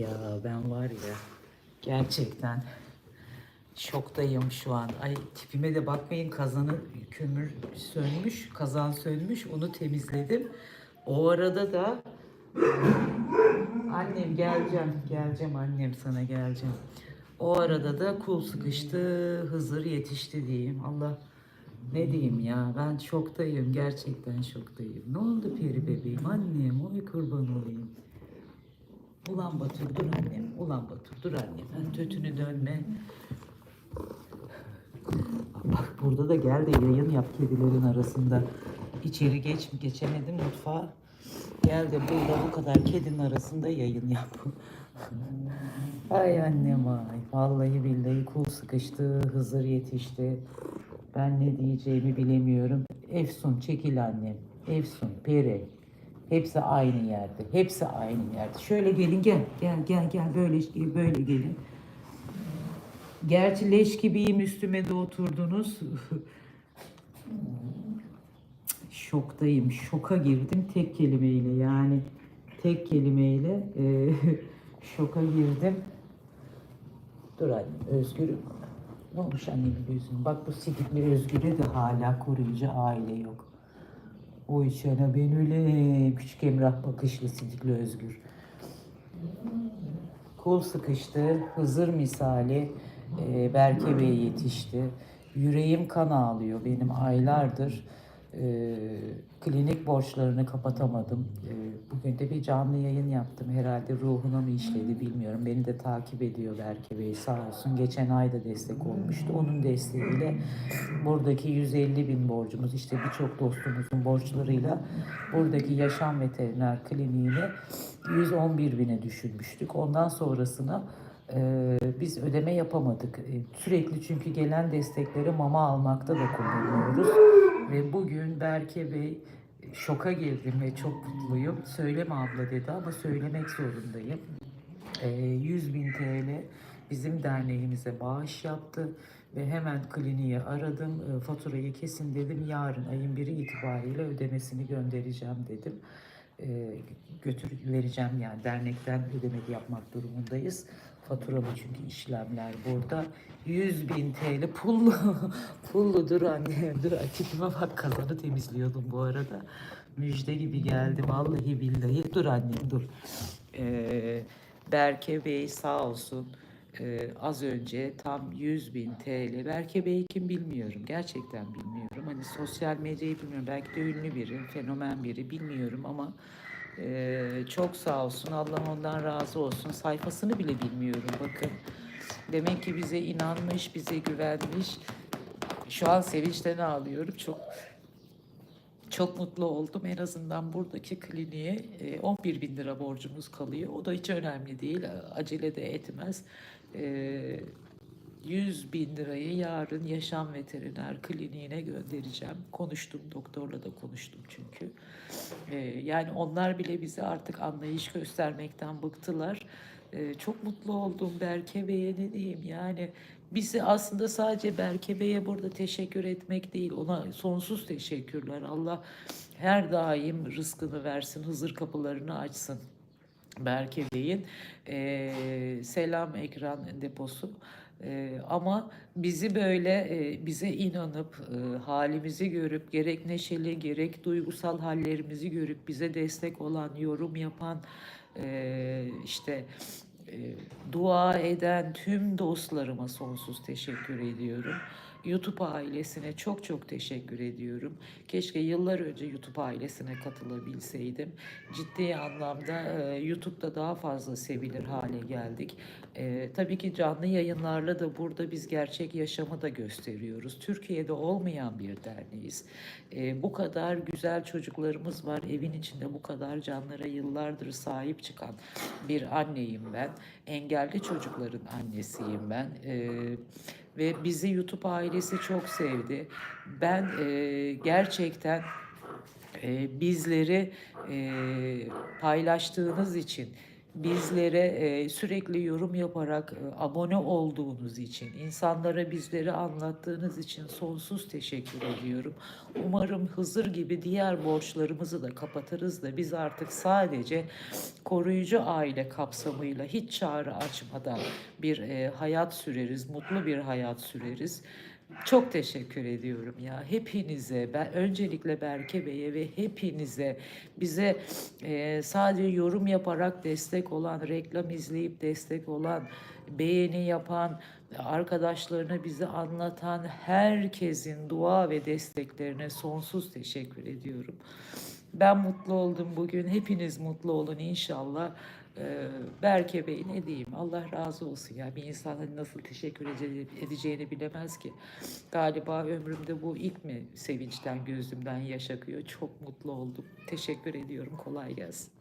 Ya ben var ya gerçekten şoktayım şu an. Ay tipime de bakmayın kazanı kömür sönmüş, kazan sönmüş onu temizledim. O arada da annem geleceğim, geleceğim annem sana geleceğim. O arada da kul sıkıştı, Hızır yetişti diyeyim. Allah ne diyeyim ya ben şoktayım gerçekten şoktayım. Ne oldu peri bebeğim annem oy kurban olayım. Ulan Batur dur annem. Ulan Batur dur annem. Ben tötünü dönme. Bak burada da gel de yayın yap kedilerin arasında. İçeri geç mi geçemedim mutfağa. Gel de burada bu kadar kedinin arasında yayın yap. ay annem ay. Vallahi billahi kul sıkıştı. Hızır yetişti. Ben ne diyeceğimi bilemiyorum. Efsun çekil annem. Efsun, Peri. Hepsi aynı yerde. Hepsi aynı yerde. Şöyle gelin gel. Gel gel gel böyle böyle gelin. Gerçi leş gibiyim üstüme de oturdunuz. Şoktayım. Şoka girdim tek kelimeyle yani tek kelimeyle e, şoka girdim. Dur annem Özgür. Ne olmuş annemin gözünün? Bak bu sidikli Özgür'e de hala koruyucu aile yok. Oy şana ben öyle küçük Emrah bakışlı sidikli Özgür. Kol sıkıştı, Hızır misali e, Berke Bey yetişti. Yüreğim kan ağlıyor benim aylardır. E, klinik borçlarını kapatamadım. E, bugün de bir canlı yayın yaptım. Herhalde ruhuna mı işledi bilmiyorum. Beni de takip ediyor Berke Bey sağ olsun. Geçen ay da destek olmuştu. Onun desteğiyle buradaki 150 bin borcumuz işte birçok dostumuzun borçlarıyla buradaki yaşam veteriner kliniğini 111 bine düşürmüştük. Ondan sonrasına e, biz ödeme yapamadık. E, sürekli çünkü gelen destekleri mama almakta da kullanıyoruz. Berke Bey şoka girdim ve çok mutluyum. Söyleme abla dedi ama söylemek zorundayım. E, 100 bin TL bizim derneğimize bağış yaptı ve hemen kliniğe aradım. E, faturayı kesin dedim. Yarın ayın biri itibariyle ödemesini göndereceğim dedim. E, götür vereceğim yani dernekten ödeme yapmak durumundayız. Faturalı çünkü işlemler burada. 100 bin TL pullu. pullu dur anne dur tipime bak kazanı temizliyordum bu arada. Müjde gibi geldi vallahi billahi. Dur annem dur. Ee, Berke Bey sağ olsun. Ee, az önce tam 100 bin TL. Berke Bey kim bilmiyorum. Gerçekten bilmiyorum. Hani sosyal medyayı bilmiyorum. Belki de ünlü biri, fenomen biri bilmiyorum ama e, çok sağ olsun. Allah ondan razı olsun. Sayfasını bile bilmiyorum. Bakın. Demek ki bize inanmış, bize güvenmiş. Şu an sevinçten ağlıyorum. Çok çok mutlu oldum. En azından buradaki kliniğe e, 11 bin lira borcumuz kalıyor. O da hiç önemli değil. Acele de etmez. E, 100 bin lirayı yarın yaşam veteriner kliniğine göndereceğim. Konuştum, doktorla da konuştum çünkü. E, yani onlar bile bize artık anlayış göstermekten bıktılar. E, çok mutlu oldum Berke Bey'e ne diyeyim yani bizi aslında sadece Berke Bey'e burada teşekkür etmek değil ona sonsuz teşekkürler. Allah her daim rızkını versin, hızır kapılarını açsın. Berke e, selam ekran deposu. E, ama bizi böyle e, bize inanıp e, halimizi görüp gerek neşeli gerek duygusal hallerimizi görüp bize destek olan yorum yapan e, işte e, dua eden tüm dostlarıma sonsuz teşekkür ediyorum. YouTube ailesine çok çok teşekkür ediyorum. Keşke yıllar önce YouTube ailesine katılabilseydim. Ciddi anlamda e, YouTube'da daha fazla sevilir hale geldik. E, tabii ki canlı yayınlarla da burada biz gerçek yaşamı da gösteriyoruz. Türkiye'de olmayan bir derneğiz. E, bu kadar güzel çocuklarımız var. Evin içinde bu kadar canlara yıllardır sahip çıkan bir anneyim ben. Engelli çocukların annesiyim ben. E, ve bizi YouTube ailesi çok sevdi. Ben e, gerçekten e, bizleri e, paylaştığınız için bizlere e, sürekli yorum yaparak e, abone olduğunuz için, insanlara bizleri anlattığınız için sonsuz teşekkür ediyorum. Umarım Hızır gibi diğer borçlarımızı da kapatırız da biz artık sadece koruyucu aile kapsamıyla hiç çağrı açmadan bir e, hayat süreriz, mutlu bir hayat süreriz. Çok teşekkür ediyorum ya hepinize ben öncelikle Berke Bey'e ve hepinize bize e, sadece yorum yaparak destek olan reklam izleyip destek olan beğeni yapan arkadaşlarına bizi anlatan herkesin dua ve desteklerine sonsuz teşekkür ediyorum. Ben mutlu oldum bugün. Hepiniz mutlu olun inşallah. Ee, Berke Bey ne diyeyim Allah razı olsun ya bir insan hani nasıl teşekkür ede- edeceğini bilemez ki. Galiba ömrümde bu ilk mi sevinçten gözümden yaş akıyor. Çok mutlu oldum. Teşekkür ediyorum. Kolay gelsin.